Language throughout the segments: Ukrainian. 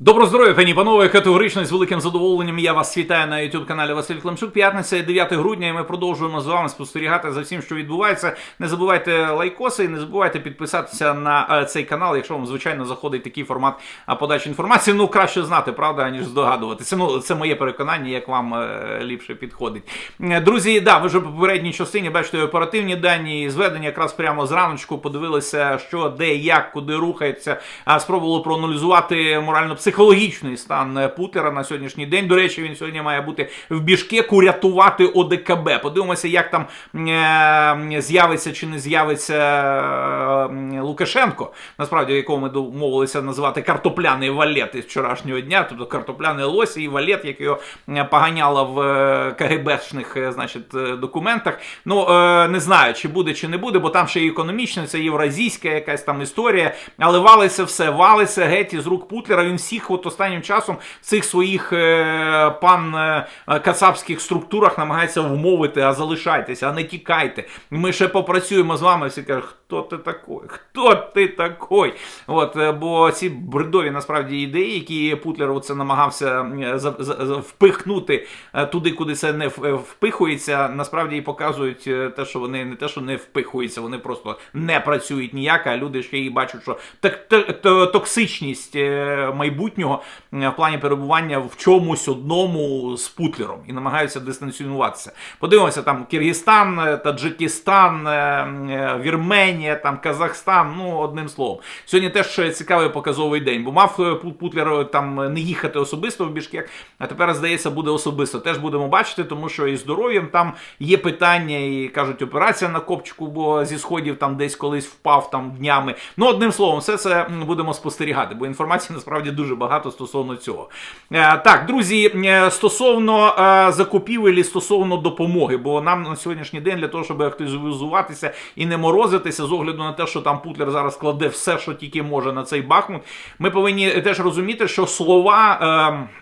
Добро здоров'я, пані панове, категорично з великим задоволенням я вас вітаю на youtube каналі Василь Климчук. П'ятниця 9 грудня, і ми продовжуємо з вами спостерігати за всім, що відбувається. Не забувайте лайкоси, і не забувайте підписатися на е, цей канал, якщо вам звичайно заходить такий формат подачі інформації. Ну краще знати, правда, аніж здогадуватися. Ну це моє переконання, як вам е, ліпше підходить. Е, Друзі, да, ви вже в попередній частині бачите оперативні дані зведення якраз прямо зраночку подивилися, що де, як, куди рухається. Спробували проаналізувати морально-психологічний стан е, Путера на сьогоднішній день. До речі, він сьогодні має бути в Бішкеку рятувати ОДКБ. Подивимося, як там е, з'явиться чи не з'явиться е, Лукашенко. Насправді, якого ми домовилися називати картопляний валет із вчорашнього дня, тобто картопляний лось і валет, як його поганяло в КГБшних значить, документах. Ну не знаю, чи буде, чи не буде, бо там ще і економічно, це євразійська якась там історія, але валиться все, валиться геть із рук Путлера. Він всіх от останнім часом в цих своїх е, пан е, кацапських структурах намагається вмовити, а залишайтеся, а не тікайте. Ми ще попрацюємо з вами. Всі кажуть, хто ти такий? Хто ти такий? От, е, бо ці бредові насправді ідеї, які Путлер оце намагався впихнути е, туди, куди це не е, впихується, насправді і показують е, те, що вони не те, що не впихуються, вони просто не працюють ніяк, а люди ще й бачать, що так, токсичність майбутнього в плані перебування в чомусь одному з Путлером і намагаються дистанціюватися. Подивимося, там Киргизстан, Таджикистан, е, е, там Казахстан, ну одним словом. Сьогодні теж е, цікавий показовий день, бо мав е, Путлер е, там не їхати особисто в Бішкек, а тепер, здається, буде особисто. Теж будемо бачити, тому що і здоров'ям там є питання, і кажуть, операція на копчику, бо зі сходів там десь колись впав там днями. Ну, одним словом, все це будемо спостерігати, бо інформації насправді дуже багато стосовно цього. Так, друзі, стосовно закупівель стосовно допомоги, бо нам на сьогоднішній день для того, щоб активізуватися і не морозитися з огляду на те, що там Путлер зараз кладе все, що тільки може на цей Бахмут, ми повинні теж розуміти, що слова. Е,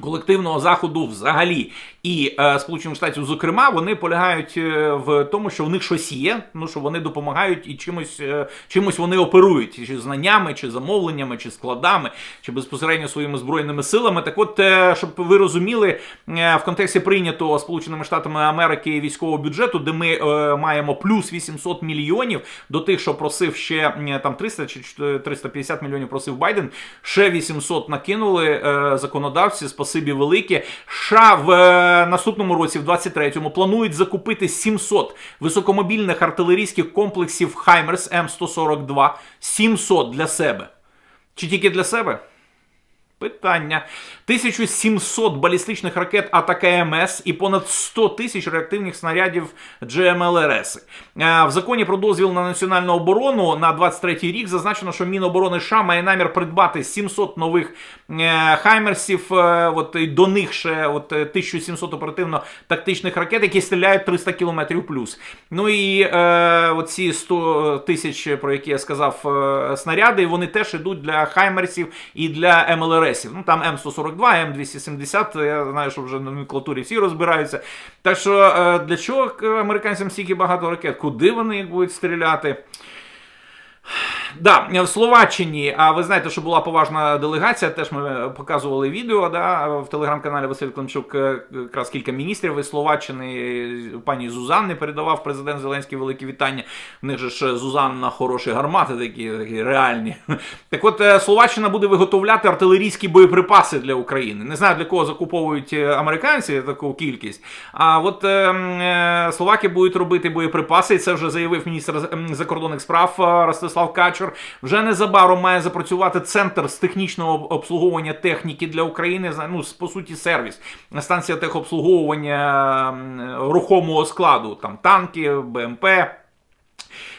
колективного заходу взагалі і е, Сполучених Штатів, зокрема, вони полягають е, в тому, що в них щось є, ну що вони допомагають і чимось, е, чимось вони оперують, чи знаннями, чи замовленнями, чи складами, чи безпосередньо своїми збройними силами. Так, от, е, щоб ви розуміли, е, в контексті прийнятого Сполученими Штатами Америки військового бюджету, де ми е, маємо плюс 800 мільйонів до тих, що просив ще е, там 300 чи 4- 350 мільйонів просив Байден, ще 800 накинули е, законодавці. Спасибі велике. США в е, наступному році, в 23-му, планують закупити 700 високомобільних артилерійських комплексів Хаймерс М142. 700 для себе. Чи тільки для себе? Питання. 1700 балістичних ракет Атака МС і понад 100 тисяч реактивних снарядів GMLRS. Е, В законі про дозвіл на національну оборону на 23 рік зазначено, що Міноборони США має намір придбати 700 нових е, хаймерсів. е, От і до них ще от е, 1700 оперативно-тактичних ракет, які стріляють 300 км плюс. Ну і е, оці 100 тисяч, про які я сказав, снаряди, вони теж йдуть для хаймерсів і для МЛРСів. Ну там М142, М270, я знаю, що вже на номенклатурі всі розбираються. Так що е, для чого американцям стільки багато ракет? Куди вони їх будуть стріляти? Да, в Словаччині, а ви знаєте, що була поважна делегація, теж ми показували відео да, в телеграм-каналі Василь Климчук, е, якраз кілька міністрів із Словаччини, пані Зузанни передавав президент Зеленський великі вітання. В них же ж Зузанна хороші гармати, такі, такі реальні. Так от е, Словаччина буде виготовляти артилерійські боєприпаси для України. Не знаю, для кого закуповують е, американці таку кількість. А от е, е, словаки будуть робити боєприпаси, і це вже заявив міністр закордонних справ е, Ростислав Качур. Вже незабаром має запрацювати центр з технічного обслуговування техніки для України. Ну, по суті, сервіс. Станція техобслуговування рухомого складу, там танки, БМП.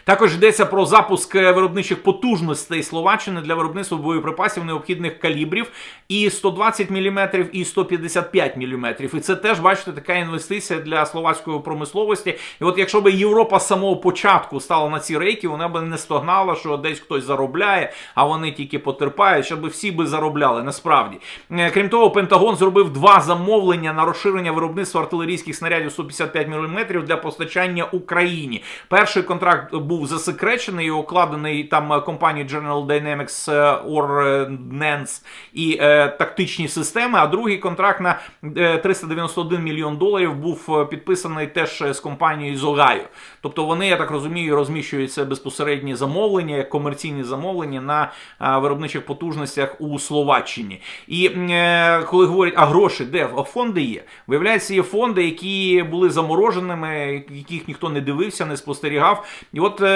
Також йдеться про запуск е, виробничих потужностей Словаччини для виробництва боєприпасів необхідних калібрів і 120 мм, і 155 мм. І це теж, бачите, така інвестиція для словацької промисловості. І от якщо б Європа з самого початку стала на ці рейки, вона б не стогнала, що десь хтось заробляє, а вони тільки потерпають, щоб всі би заробляли насправді. Е, Крім того, Пентагон зробив два замовлення на розширення виробництва артилерійських снарядів 155 мм для постачання Україні. Перший контракт був був засекречений і окладений там е, компанією General Dynamics е, Ordnance і е, тактичні системи. А другий контракт на е, 391 мільйон доларів був е, підписаний теж е, з компанією з Огайо. Тобто вони, я так розумію, розміщуються безпосередні замовлення, як комерційні замовлення на е, виробничих потужностях у Словаччині. І е, коли говорять, а гроші де? А фонди є. Виявляється, є фонди, які були замороженими, яких ніхто не дивився, не спостерігав. І от е,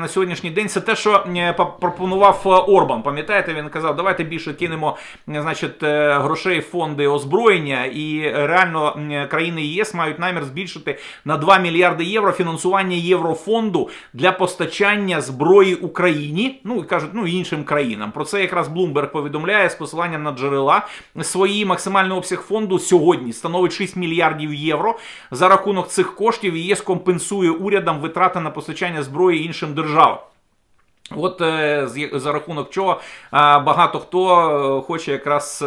на сьогоднішній день це те, що е, пропонував е, Орбан. Пам'ятаєте, він казав, давайте більше кинемо е, значить, е, грошей в фонди озброєння, і реально країни ЄС мають намір збільшити на 2 мільярди євро фінансування єврофонду для постачання зброї Україні. Ну і кажуть, ну іншим країнам. Про це якраз Bloomberg повідомляє з посиланням на джерела. Свої максимальний обсяг фонду сьогодні становить 6 мільярдів євро. За рахунок цих коштів ЄС компенсує урядам витрати на постачання зброї іншим державам. От е, за рахунок чого багато хто е, хоче якраз е,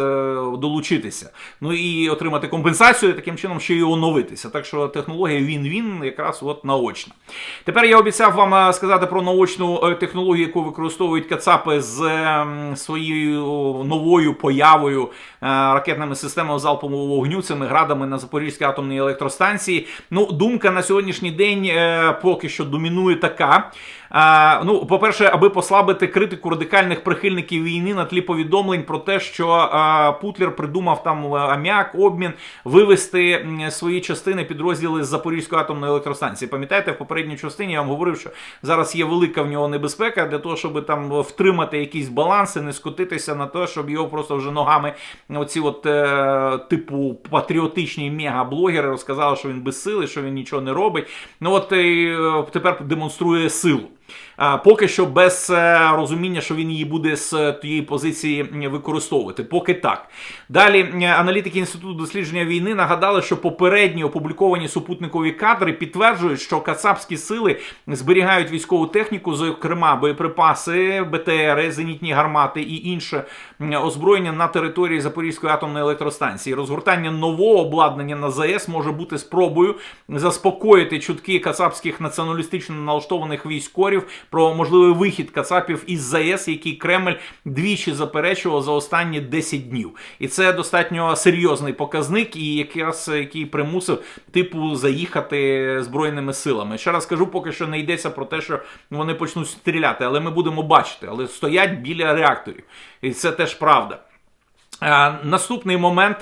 долучитися. Ну і отримати компенсацію, таким чином ще й оновитися. Так що технологія він-він якраз от наочна. Тепер я обіцяв вам сказати про наочну технологію, яку використовують Кацапи з ем, своєю новою появою ракетними системами залпового вогню, цими градами на Запорізькій атомній електростанції. Ну, думка на сьогоднішній день поки що домінує така. А, ну, по-перше, аби послабити критику радикальних прихильників війни на тлі повідомлень про те, що а, Путлер придумав там е, аміак, обмін, вивести свої частини підрозділи з Запорізької атомної електростанції. Пам'ятаєте, в попередній частині я вам говорив, що зараз є велика в нього небезпека для того, щоб там втримати якісь баланси, не скотитися на те, щоб його просто вже ногами оці от е, типу патріотичні мегаблогери розказали, що він безсилий, що він нічого не робить. Ну от е, тепер демонструє силу. Поки що без е, розуміння, що він її буде з тієї позиції використовувати. Поки так. Далі аналітики Інституту дослідження війни нагадали, що попередні опубліковані супутникові кадри підтверджують, що кацапські сили зберігають військову техніку, зокрема боєприпаси, БТРи, зенітні гармати і інше озброєння на території Запорізької атомної електростанції. Розгортання нового обладнання на ЗАЕС може бути спробою заспокоїти чутки кацапських націоналістично налаштованих військових про можливий вихід кацапів із ЗАЕС, який Кремль двічі заперечував за останні 10 днів. І це достатньо серйозний показник, і якраз який примусив типу заїхати збройними силами. Ще раз кажу, поки що не йдеться про те, що вони почнуть стріляти, але ми будемо бачити, але стоять біля реакторів, і це теж правда. Наступний момент,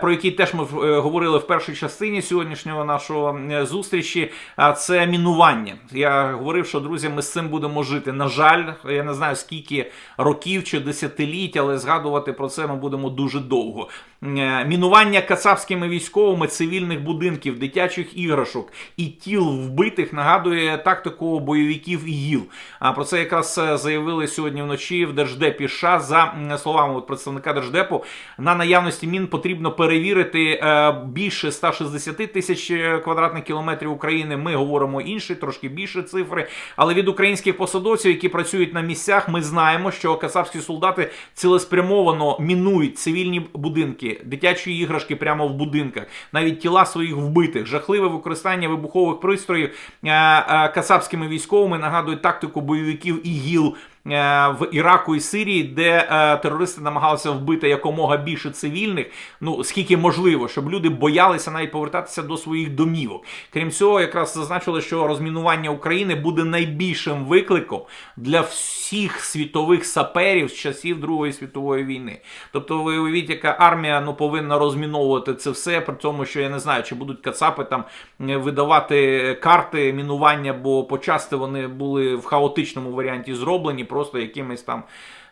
про який теж ми е, говорили в першій частині сьогоднішнього нашого е, зустрічі, це мінування. Я говорив, що друзі, ми з цим будемо жити. На жаль, я не знаю скільки років чи десятиліть, але згадувати про це ми будемо дуже довго. Е, Мінування кацапськими військовими цивільних будинків, дитячих іграшок і тіл вбитих нагадує тактику бойовиків ІГІЛ. А про це якраз е, заявили сьогодні вночі в Держдепі США. За словами представника Держдепу, на наявності мін потрібно перевірити е, більше 160 тисяч е, квадратних кілометрів України. Ми говоримо інші, трошки більше цифри. Але від українських посадовців, які працюють на місцях, ми знаємо, що кацапські солдати цілеспрямовано мінують цивільні будинки, дитячі іграшки прямо в будинках, навіть тіла своїх вбитих, жахливе використання вибухових пристроїв е, е, військовими нагадує тактику бойовиків ІГІЛ в Іраку і Сирії, де е, терористи намагалися вбити якомога більше цивільних, ну скільки можливо, щоб люди боялися навіть повертатися до своїх домівок. Крім цього, якраз зазначили, що розмінування України буде найбільшим викликом для всіх світових саперів з часів Другої світової війни. Тобто, ви уявіть, яка армія ну повинна розміновувати це все, при тому, що я не знаю, чи будуть кацапи там е, видавати карти мінування, бо почасти вони були в хаотичному варіанті зроблені, просто якимись там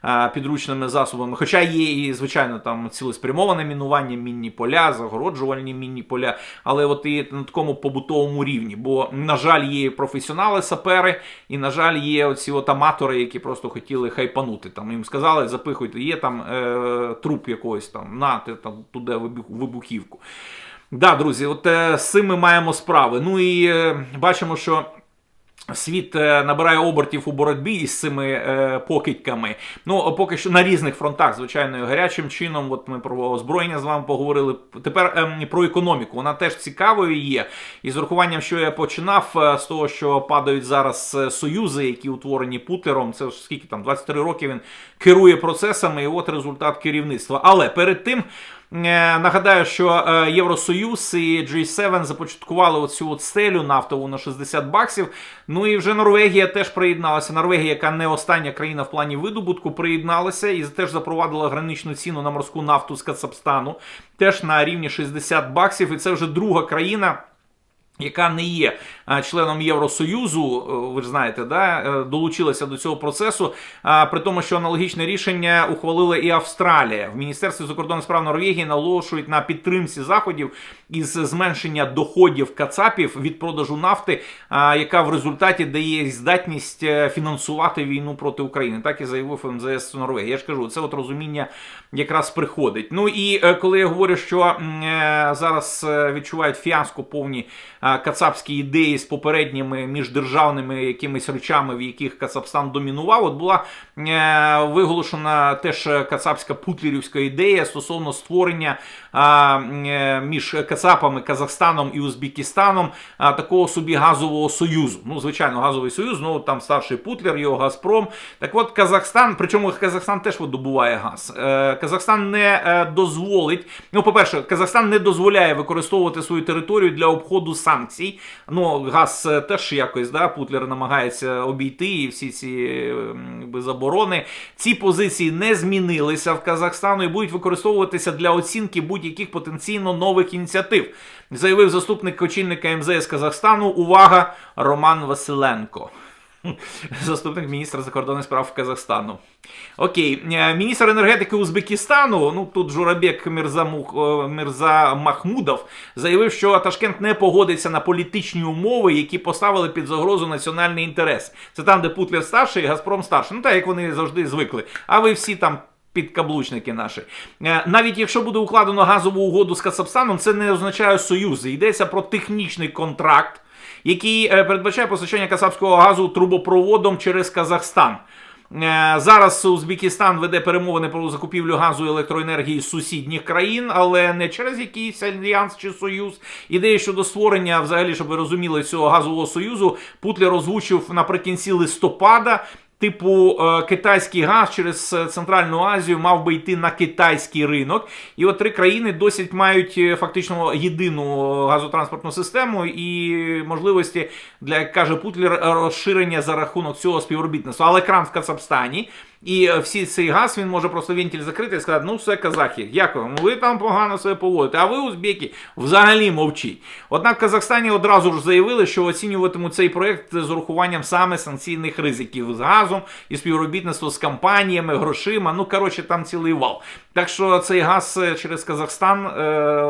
е, підручними засобами. Хоча є і, звичайно, там цілеспрямоване мінування, мінні поля, загороджувальні мінні поля, але от і на такому побутовому рівні. Бо, на жаль, є професіонали сапери, і, на жаль, є оці от аматори, які просто хотіли хайпанути. Там їм сказали, запихуйте, є там е, труп якогось там, нате там туди вибух- вибухівку. Да, друзі, от е, з цим ми маємо справи. Ну і е, бачимо, що Світ е, набирає обертів у боротьбі із цими е, покидьками. Ну поки що на різних фронтах, звичайно, гарячим чином. От ми про озброєння з вами поговорили. Тепер ем, про економіку. Вона теж цікавою є. І з урахуванням, що я починав е, з того, що падають зараз союзи, які утворені Путлером. Це ж скільки там 23 роки він керує процесами, і от результат керівництва. Але перед тим. Е, Нагадаю, що е, Євросоюз і G7 започаткували оцю от стелю нафтову на 60 баксів. Ну і вже Норвегія теж приєдналася. Норвегія, яка не остання країна в плані видобутку, приєдналася і теж запровадила граничну ціну на морську нафту з Кацапстану, теж на рівні 60 баксів. І це вже друга країна. Яка не є членом Євросоюзу, е, ви ж знаєте, да, е, долучилася до цього процесу, при тому, що аналогічне рішення ухвалила і Австралія. В Міністерстві закордонних справ Норвегії наголошують на підтримці заходів із зменшення доходів кацапів від продажу нафти, яка в результаті дає здатність е, фінансувати війну проти України. Так і заявив МЗС Норвегії. Я ж кажу, це от розуміння якраз приходить. Ну і е, коли я говорю, що е, зараз е, відчувають фіаско повні е, кацапські ідеї з попередніми міждержавними якимись речами, в яких Кацапстан домінував, от була е, виголошена теж кацапська путлерівська ідея стосовно створення е, між Кацапами, Казахстаном і Узбекистаном такого собі газового союзу. Ну, звичайно, газовий союз, ну там старший Путлер, його Газпром. Так от Казахстан, причому Казахстан теж видобуває газ. Е, Казахстан не е, дозволить. Ну, по-перше, Казахстан не дозволяє використовувати свою територію для обходу санкцій. Ну, газ е, теж якось да, Путлер намагається обійти і всі ці е, якби, заборони. Ці позиції не змінилися в Казахстану і будуть використовуватися для оцінки будь-яких потенційно нових ініціатив. Заявив заступник очільника МЗС Казахстану. Увага, Роман Василенко. Заступник міністра закордонних справ Казахстану. Окей, Е, міністр енергетики Узбекистану, ну тут Журабек Мірзамух, е, Мірза Махмудов, заявив, що Ташкент не погодиться на політичні умови, які поставили під загрозу національний інтерес. Це там, де Путлер старший і Газпром старший. Ну так як вони завжди звикли. А ви всі там. Підкаблучники наші. Е, Навіть якщо буде укладено газову угоду з Кацапстаном, це не означає союз. Йдеться про технічний контракт, який е, передбачає постачання касапського газу трубопроводом через Казахстан. Е, Зараз Узбекистан веде перемовини про закупівлю газу і електроенергії з сусідніх країн, але не через якийсь альянс чи союз. Ідея щодо створення, взагалі, щоб ви розуміли, цього газового союзу, Путлер озвучив наприкінці листопада. Типу, е, китайський газ через е, Центральну Азію мав би йти на китайський ринок. І от три країни досить мають е, фактично єдину газотранспортну систему і можливості для, як каже Путлер, розширення за рахунок цього співробітництва. Але кран в Кацапстані. І е, всі цей газ він може просто вентиль закрити і сказати, ну все, казахи, дякую, ну ви там погано себе поводите, а ви, узбеки, взагалі мовчіть. Однак в Казахстані одразу ж заявили, що оцінюватимуть цей проект з урахуванням саме санкційних ризиків з газом і співробітництво з компаніями, грошима. Ну коротше, там цілий вал. Так що цей газ е, через Казахстан е,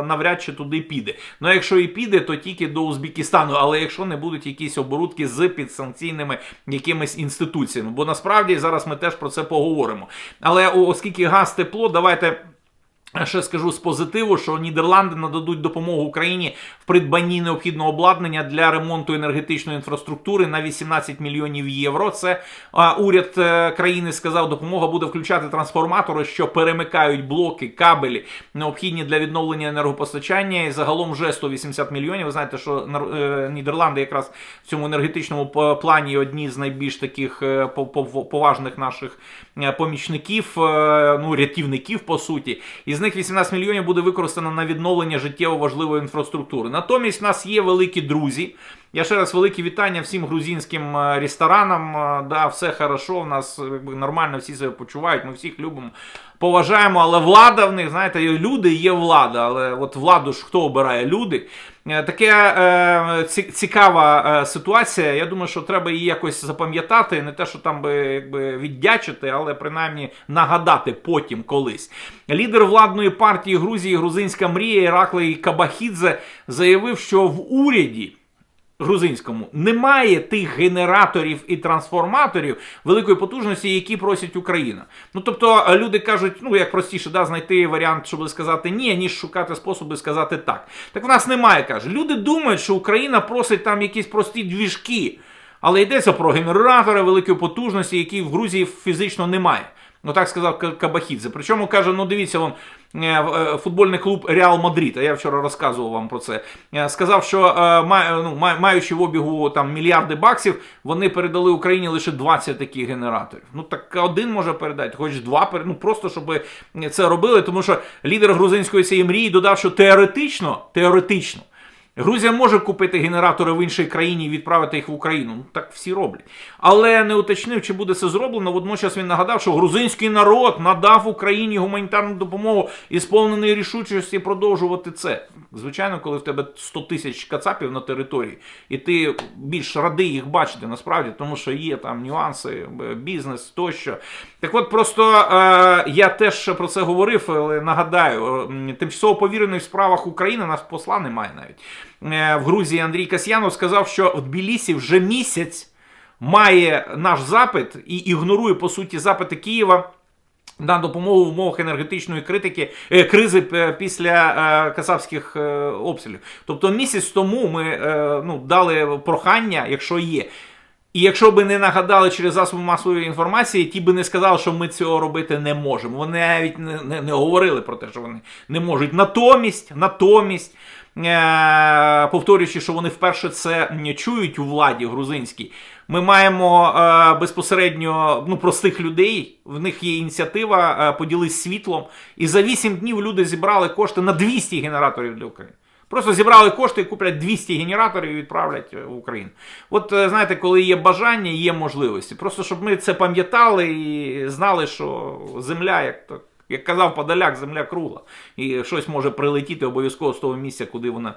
навряд чи туди піде. Ну якщо і піде, то тільки до Узбекистану. Але якщо не будуть якісь оборудки з підсанкційними якимись інституціями, бо насправді зараз ми теж про це поговоримо. Але оскільки газ тепло, давайте. Ще скажу з позитиву, що Нідерланди нададуть допомогу Україні в придбанні необхідного обладнання для ремонту енергетичної інфраструктури на 18 мільйонів євро. Це а, уряд е, країни сказав, допомога буде включати трансформатори, що перемикають блоки, кабелі, необхідні для відновлення енергопостачання. І загалом вже 180 мільйонів. Ви знаєте, що е, Нідерланди якраз в цьому енергетичному плані одні з найбільш таких е, по- по- поважних наших помічників, ну рятівників по суті. Із них 18 мільйонів буде використано на відновлення життєво важливої інфраструктури. Натомість в нас є великі друзі. Я ще раз велике вітання всім грузинським е, ресторанам. Е, Да, все хорошо, в нас е, якби, нормально всі себе почувають, ми всіх любимо, поважаємо, але влада в них, знаєте, люди є влада, але от владу ж хто обирає? Люди. Таке цікава ситуація. Я думаю, що треба її якось запам'ятати. Не те, що там би якби віддячити, але принаймні нагадати потім колись. Лідер владної партії Грузії Грузинська мрія Іраклій Кабахідзе заявив, що в уряді грузинському немає тих генераторів і трансформаторів великої потужності, які просить Україна. Ну тобто е, люди кажуть, ну як простіше да, знайти варіант, щоб сказати ні, ніж шукати способи сказати так. Так в нас немає, каже. Люди думають, що Україна просить там якісь прості двіжки. Але йдеться про генератори великої потужності, які в Грузії фізично немає. Ну так сказав Кабахідзе. Причому каже: ну дивіться, вон е, е, футбольний клуб Реал Мадрид, а я вчора розказував вам про це. е, Сказав, що ну, маючи в обігу там мільярди баксів, вони передали Україні лише 20 таких генераторів. Ну так один може передати, хоч два ну просто щоб це робили, тому що лідер грузинської цієї мрії додав, що теоретично, теоретично. Грузія може купити генератори в іншій країні і відправити їх в Україну. Ну так всі роблять. Але не уточнив, чи буде це зроблено. Водночас він нагадав, що грузинський народ надав Україні гуманітарну допомогу і сповнений рішучості продовжувати це. Звичайно, коли в тебе 100 тисяч кацапів на території, і ти більш радий їх бачити насправді, тому що є там нюанси, бізнес тощо. Так от просто е, я теж про це говорив, але нагадаю, е, тимчасово повірений в справах України, нас посла немає навіть. Е, в Грузії Андрій Касьянов сказав, що в Тбілісі вже місяць має наш запит і ігнорує по суті запити Києва. На допомогу в умовах енергетичної критики е, кризи е, після касапських обстрілів. Тобто місяць тому ми ну, дали прохання, якщо є. І якщо би не нагадали через засоби масової інформації, ті би не сказали, що ми цього робити не можемо. Вони навіть не, не, не говорили про те, що вони не можуть. Натомість, натомість, повторюючи, що вони вперше це чують у владі грузинській, ми маємо е, безпосередньо ну, простих людей. В них є ініціатива е, поділись світлом. І за 8 днів люди зібрали кошти на 200 генераторів для України. Просто зібрали кошти куплять 200 генераторів і відправлять в Україну. От е, знаєте, коли є бажання, є можливості. Просто щоб ми це пам'ятали і знали, що земля, як то. Як казав Подоляк, земля кругла, і щось може прилетіти обов'язково з того місця, куди вона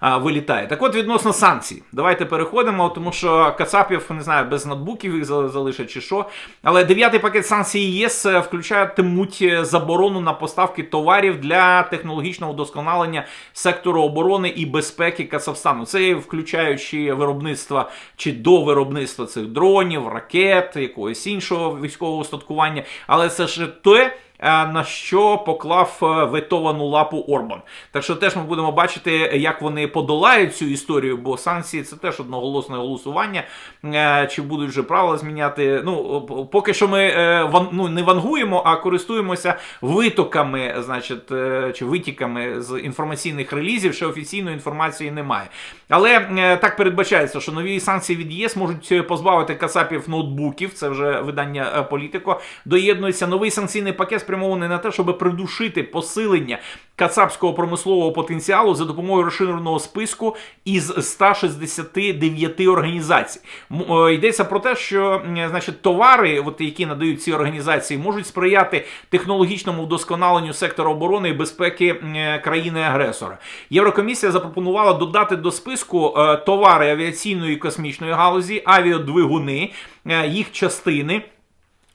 а, вилітає. Так от відносно санкцій, давайте переходимо, тому що Кацапів не знаю, без ноутбуків їх зали- залишать чи що. Але дев'ятий пакет санкцій ЄС е, включатимуть е, заборону на поставки товарів для технологічного вдосконалення сектору оборони і безпеки Казахстану. Це включаючи виробництво чи до виробництва цих дронів, ракет, якогось іншого військового устаткування. Але це ж те. Е, На що поклав е, ветовану лапу Орбан. Так що теж ми будемо бачити, як вони подолають цю історію, бо санкції це теж одноголосне голосування. Е, Чи будуть вже правила зміняти? Ну, поки що ми ну, не вангуємо, а користуємося витоками, значить, чи витіками з інформаційних релізів, що офіційної інформації немає. Але так передбачається, що нові санкції від ЄС можуть позбавити касапів ноутбуків. Це вже видання Політико. Доєднується новий санкційний пакет, спрямований на те, щоб придушити посилення кацапського промислового потенціалу за допомогою розширеного списку із 169 організацій. Е, Йдеться про те, що значить, товари, от, які надають ці організації, можуть сприяти технологічному вдосконаленню сектора оборони і безпеки е, країни-агресора. Єврокомісія запропонувала додати до списку е, товари авіаційної і космічної галузі, авіадвигуни, е, їх частини.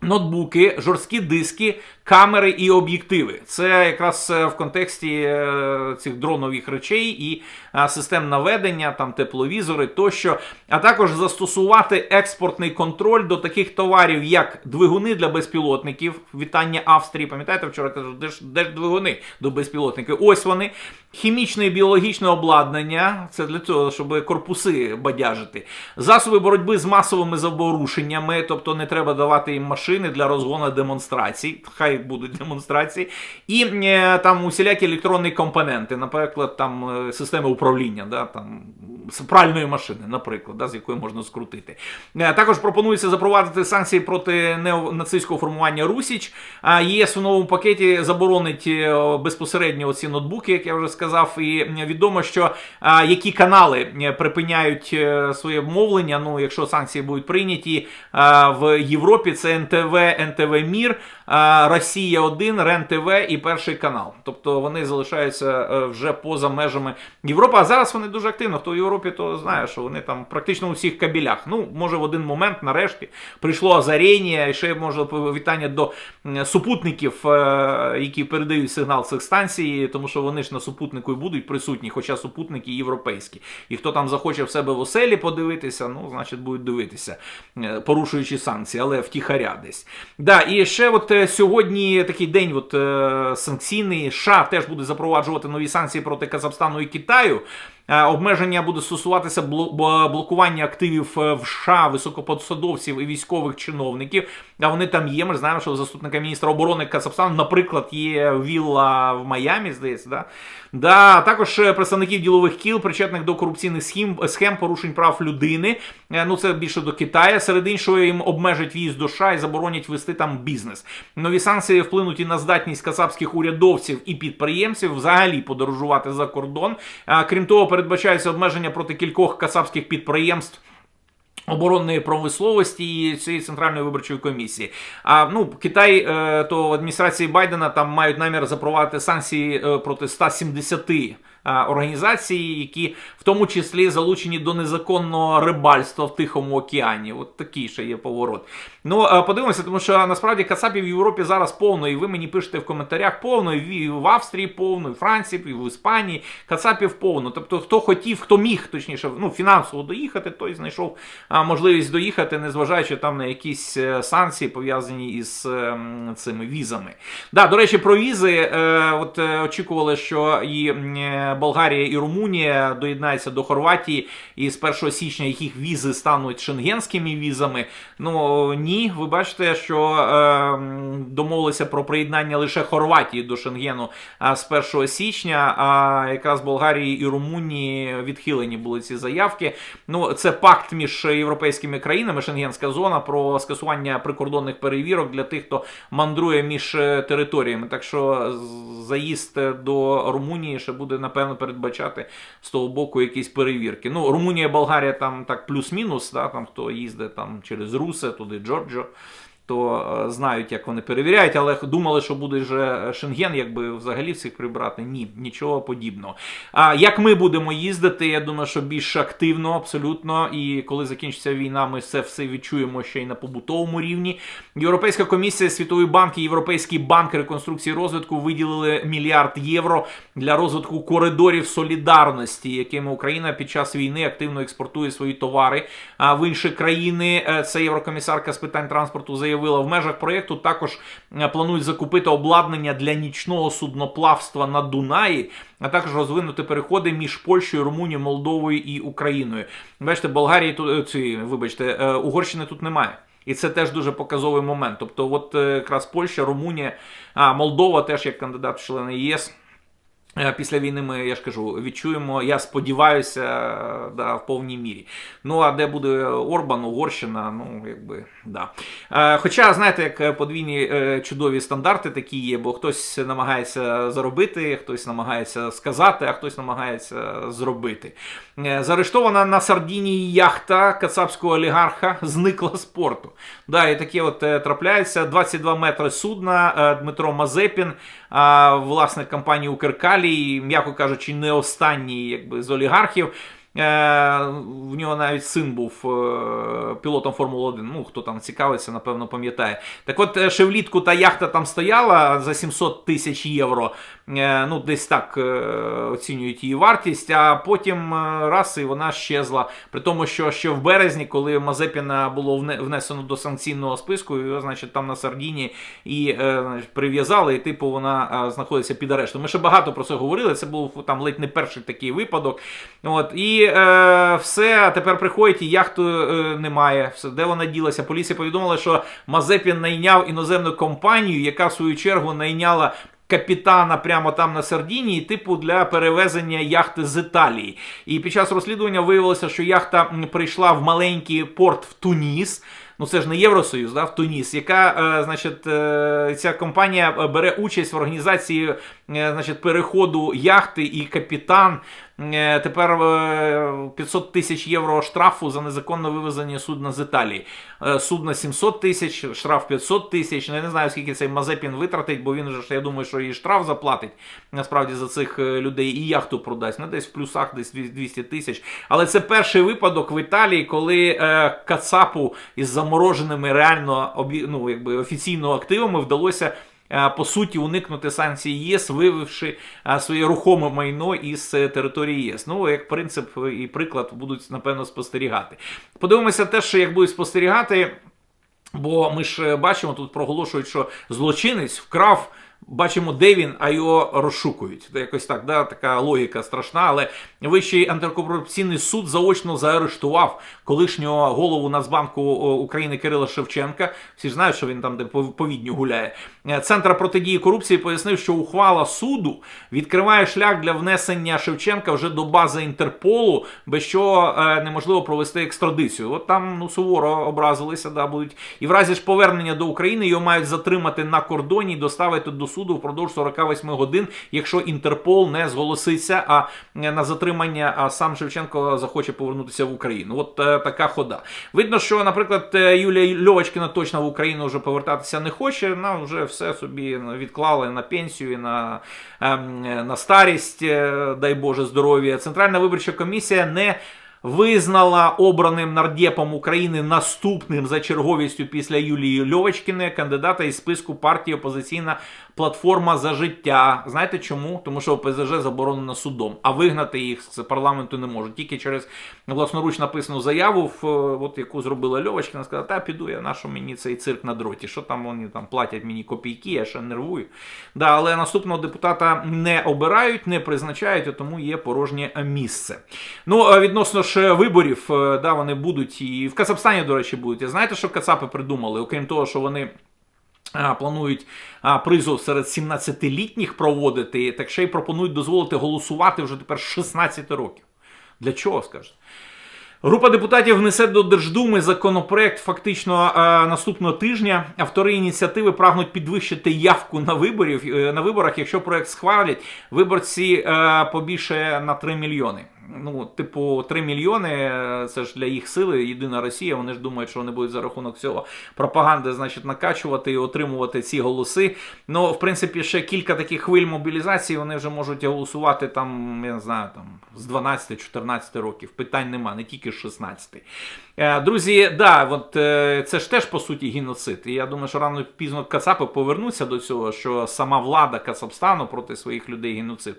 Ноутбуки, жорсткі диски, камери і об'єктиви. Це якраз е, в контексті е, цих дронових речей і систем наведення, там тепловізори тощо, а також застосувати експортний контроль до таких товарів, як двигуни для безпілотників. Вітання Австрії. Пам'ятаєте, вчора кажу, де ж, де ж двигуни до безпілотників? Ось вони. Хімічне і біологічне обладнання, це для цього, щоб корпуси бадяжити. Засоби боротьби з масовими заворушеннями, тобто не треба давати їм машини для розгону демонстрацій. Хай будуть демонстрації. І е, там усілякі електронні компоненти, наприклад, там е, системи управління, да, там, з пральної машини, наприклад, да, з якої можна скрутити. Е, також пропонується запровадити санкції проти неонацистського формування Русіч. ЄС у новому пакеті заборонить е, безпосередньо ці ноутбуки, як я вже сказав. І відомо, що які канали е, припиняють своє мовлення. Ну, якщо санкції будуть прийняті в Європі, це НТВ, НТВ Мір, Росія 1, РЕН ТВ і перший канал.Тобто вони залишаються е, вже поза межами Європи. А зараз вони дуже активно. Хто в Європі, то знає, що вони там практично у всіх кабелях. Ну, може, в один момент, нарешті, прийшло озаріння, і ще може вітання до супутників, е, які передають сигнал цих станцій, тому що вони ж на супутнику і будуть присутні, хоча супутники європейські. І хто там захоче в себе в оселі подивитися, ну, значить, будуть дивитися, е, порушуючи санкції, але втіхаря десь. Да, і ще от сьогодні такий день от, е, санкційний. США теж буде запроваджувати нові санкції проти Казахстану і Китаю. Е, Обмеження буде стосуватися блокування активів е, в США високопосадовців і військових чиновників. А вони там є. Ми знаємо, що заступника міністра оборони Казахстану, наприклад, є вілла в Майамі, здається, да? Да, також е, представників ділових кіл, причетних до корупційних схем, схем порушень прав людини. Ну це більше до Китаю. Серед іншого їм обмежать в'їзд до США і заборонять вести там бізнес. Нові санкції вплинуть і на здатність кацапських урядовців і підприємців взагалі подорожувати за кордон. Крім того, передбачається обмеження проти кількох касапських підприємств. Оборонної промисловості і цієї центральної виборчої комісії. А ну Китай е, то в адміністрації Байдена там мають намір запровадити санкції е, проти 170 е, організацій, які в тому числі залучені до незаконного рибальства в Тихому океані. От такий ще є поворот. Ну подивимося, тому що насправді Кацапів в Європі зараз повно, і ви мені пишете в коментарях повно, і в Австрії повно, і в Франції, і в Іспанії. Кацапів повно. Тобто, хто хотів, хто міг, точніше, ну фінансово доїхати, той знайшов можливість доїхати, незважаючи там на якісь е, санкції пов'язані із е, цими візами. Да, до речі, про візи. Е, от е, очікували, що і Болгарія і Румунія доєднаються до Хорватії, і з 1 січня їх візи стануть шенгенськими візами. Ну ні, ви бачите, що е, домовилися про приєднання лише Хорватії до Шенгену з 1 січня. А якраз Болгарії і Румунії відхилені були ці заявки. Ну, це пакт між європейськими країнами, Шенгенська зона про скасування прикордонних перевірок для тих, хто мандрує між е, територіями. Так що заїзд до Румунії ще буде напевно передбачати з того боку якісь перевірки. Ну, Румунія, Болгарія там так плюс-мінус, да, там хто їздить там через Русе, туди Джорджо. То е, знають, як вони перевіряють, але думали, що буде вже Шенген, якби взагалі всіх прибрати. Ні, нічого подібного. А як ми будемо їздити, я думаю, що більш активно, абсолютно. І коли закінчиться війна, ми це все відчуємо ще й на побутовому рівні. Європейська комісія, Світовий банк і Європейський банк реконструкції розвитку виділили мільярд євро для розвитку коридорів солідарності, якими Україна під час війни активно експортує свої товари. В інші країни Е, це єврокомісарка з питань транспорту заявила в межах проєкту. Також е, планують закупити обладнання для нічного судноплавства на Дунаї, а також розвинути переходи між Польщею, Румунією, Молдовою і Україною. Бачите, Болгарії тут е, ці, вибачте, е, Угорщини тут немає. І це теж дуже показовий момент. Тобто, от якраз Польща, Румунія, а Молдова теж як кандидат в члени ЄС. Е, Після війни ми, я ж кажу, відчуємо, я сподіваюся, да, в повній мірі. Ну, а де буде Орбан, Угорщина, ну, якби, да. Е, Хоча, знаєте, як е, подвійні чудові стандарти такі є, бо хтось намагається заробити, хтось намагається сказати, а хтось намагається зробити. Заарештована на Сардінії яхта кацапського олігарха зникла з порту. Да, і таке от трапляється. 22 метри судна Дмитро Мазепін, власник компанії Укркалій, м'яко кажучи, не останній якби, з олігархів. Е, В нього навіть син був е, пілотом Формули 1. Ну, хто там цікавиться, напевно, пам'ятає. Так от, е, ще влітку та яхта там стояла за 700 тисяч євро. Ну, десь так оцінюють її вартість, а потім раз і вона щезла. При тому, що ще в березні, коли Мазепіна було внесено до санкційного списку, його, значить, там на Сардіні і прив'язали, і типу вона знаходиться під арештом. Ми ще багато про це говорили. Це був там ледь не перший такий випадок. От, і е, все, тепер приходять, і яхту е, немає. Все, де вона ділася? Поліція повідомила, що Мазепін найняв іноземну компанію, яка в свою чергу найняла. Капітана прямо там на Сардінії, типу для перевезення яхти з Італії. І під час розслідування виявилося, що яхта прийшла в маленький порт в Туніс. Ну це ж не Євросоюз, да, в Туніс, яка, е, значить, е, ця компанія е, бере участь в організації е, значить, переходу яхти і капітан. Е, Тепер е, 500 тисяч євро штрафу за незаконне вивезення судна з Італії. Е, Судно 700 тисяч, штраф 500 тисяч. Ну, я не знаю, скільки цей Мазепін витратить, бо він же ж, я думаю, що і штраф заплатить насправді за цих е, людей, і яхту продасть. Ну, десь в плюсах, десь 200 тисяч. Але це перший випадок в Італії, коли е, Кацапу із замороженими реально ну, якби, офіційно активами вдалося. Е, По суті, уникнути санкцій ЄС, вивівши е, своє рухоме майно із е, території ЄС. Ну, як принцип і приклад будуть, напевно, спостерігати. Подивимося теж, як будуть спостерігати, бо ми ж бачимо, тут проголошують, що злочинець вкрав бачимо, де він, а його розшукують. Це Якось так, да, така логіка страшна. Але Вищий антикорупційний суд заочно заарештував колишнього голову Нацбанку України Кирила Шевченка. Всі ж знають, що він там де по по Відню гуляє. Е, Центр протидії корупції пояснив, що ухвала суду відкриває шлях для внесення Шевченка вже до бази Інтерполу, без чого е, неможливо провести екстрадицію. От там ну суворо образилися, да будуть. І в разі ж повернення до України його мають затримати на кордоні і доставити до суду впродовж 48 годин, якщо Інтерпол не зголоситься а на затримання, а сам Шевченко захоче повернутися в Україну. От е, така хода. Видно, що, наприклад, е, Юлія Льовочкіна точно в Україну вже повертатися не хоче. Вона вже все собі відклали на пенсію, на, ем, на старість, е, дай Боже здоров'я. Центральна виборча комісія не визнала обраним нардепом України наступним за черговістю після Юлії Льовочкіної кандидата із списку партії Опозиційна платформа за життя. Знаєте чому? Тому що ОПЗЖ заборонено судом, а вигнати їх з парламенту не можуть. Тільки через власноруч написану заяву, в, от яку зробила Льовочкіна, сказала, та піду я, на що мені цей цирк на дроті? Що там вони там платять мені копійки, я ще нервую. Да, але наступного депутата не обирають, не призначають, тому є порожнє місце. Ну, відносно ж виборів, е, да, вони будуть і в Казахстані, до речі, будуть. І знаєте, що Кацапи придумали? Окрім того, що вони. Планують призов серед 17-літніх проводити, так ще й пропонують дозволити голосувати вже тепер 16 років. Для чого скажете? Група депутатів внесе до Держдуми законопроект фактично наступного тижня. Автори ініціативи прагнуть підвищити явку на виборів е, на виборах. Якщо проект схвалять, виборці е, побільше на 3 мільйони. Ну, типу, 3 мільйони е, це ж для їх сили. Єдина Росія. Вони ж думають, що вони будуть за рахунок цього пропаганди, значить, накачувати і отримувати ці голоси. Ну, в принципі, ще кілька таких хвиль мобілізації. Вони вже можуть голосувати там, я не знаю, там з 12-14 років. Питань нема, не тільки з 16. Е, Друзі, да, от е, це ж теж по суті геноцид. І я думаю, що рано пізно Кацапи повернуться до цього, що сама влада Кацапстану проти своїх людей геноцид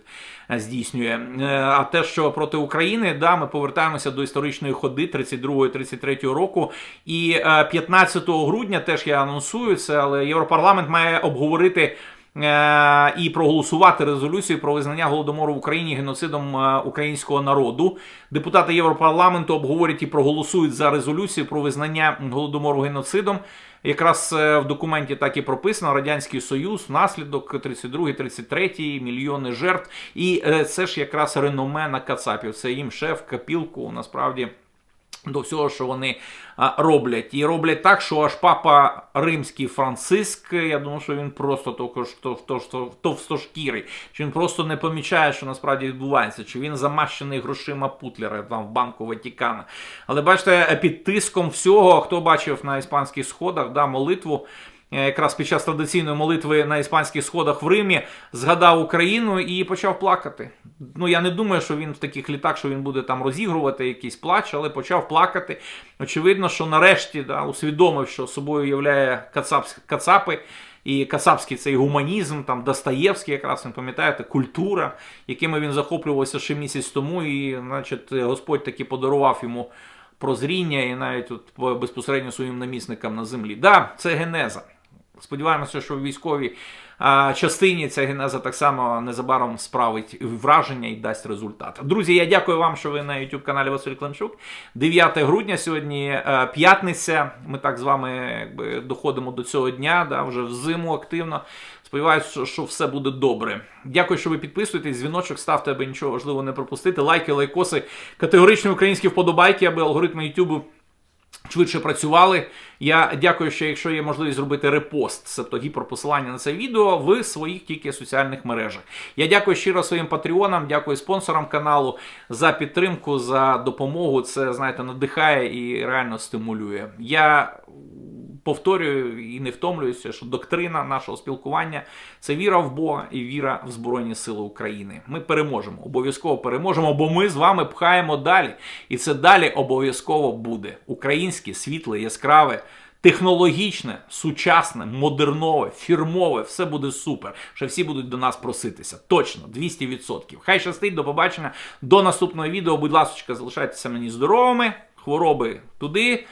е, здійснює. А те, що проти України, да, ми повертаємося до історичної ходи 32-33 року. І е, 15 грудня теж я анонсую це, але Європарламент має обговорити. Е, І проголосувати резолюцію про визнання голодомору в Україні геноцидом е, українського народу. Депутати Європарламенту обговорять і проголосують за резолюцію про визнання голодомору геноцидом. Якраз е, в документі так і прописано Радянський Союз, наслідок 32-33 мільйони жертв. І це ж якраз реноме на Кацапів. Це їм шеф, капілку насправді. До всього, що вони роблять, і роблять так, що аж папа римський Франциск, я думаю, що він просто тільки то, то, то, товстошкірий, чи він просто не помічає, що насправді відбувається, чи він замащений грошима Путлера там в банку Ватікана. Але бачите, під тиском всього, хто бачив на іспанських сходах да, молитву. Е, Якраз під час традиційної молитви на іспанських сходах в Римі згадав Україну і почав плакати. Ну я не думаю, що він в таких літах, що він буде там розігрувати якийсь плач, але почав плакати. Очевидно, що нарешті да, усвідомив, що собою являє кацапс, кацапи. І кацапський цей гуманізм, там Достоєвський, якраз ви пам'ятаєте, культура, якими він захоплювався ще місяць тому, і, значить, Господь таки подарував йому прозріння і навіть от безпосередньо своїм намісникам на землі. Да, це генеза. Сподіваємося, що в військовій частині ця генеза так само незабаром справить враження і дасть результат. Друзі, я дякую вам, що ви на youtube каналі Василь Климчук. 9 грудня сьогодні е, п'ятниця. Ми так з вами якби, доходимо до цього дня, да, вже в зиму активно. Сподіваюся, що, все буде добре. Дякую, що ви підписуєтесь. Дзвіночок ставте, аби нічого важливого не пропустити. Лайки, лайкоси, категоричні українські вподобайки, аби алгоритми YouTube швидше працювали. Я дякую, що якщо є можливість зробити репост, тобто гіперпосилання на це відео в своїх тільки соціальних мережах. Я дякую щиро своїм патреонам, дякую спонсорам каналу за підтримку, за допомогу. Це знаєте, надихає і реально стимулює. Я повторюю і не втомлююся, що доктрина нашого спілкування це віра в Бога і віра в Збройні Сили України. Ми переможемо, обов'язково переможемо, бо ми з вами пхаємо далі. І це далі обов'язково буде. Українське, світле, яскраве. Технологічне, сучасне, модернове, фірмове, все буде супер. Що всі будуть до нас проситися. Точно, 200%. Хай щастить, до побачення. До наступного відео. Будь ласка, залишайтеся мені здоровими, хвороби туди.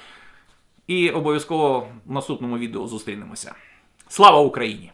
І обов'язково в наступному відео зустрінемося. Слава Україні!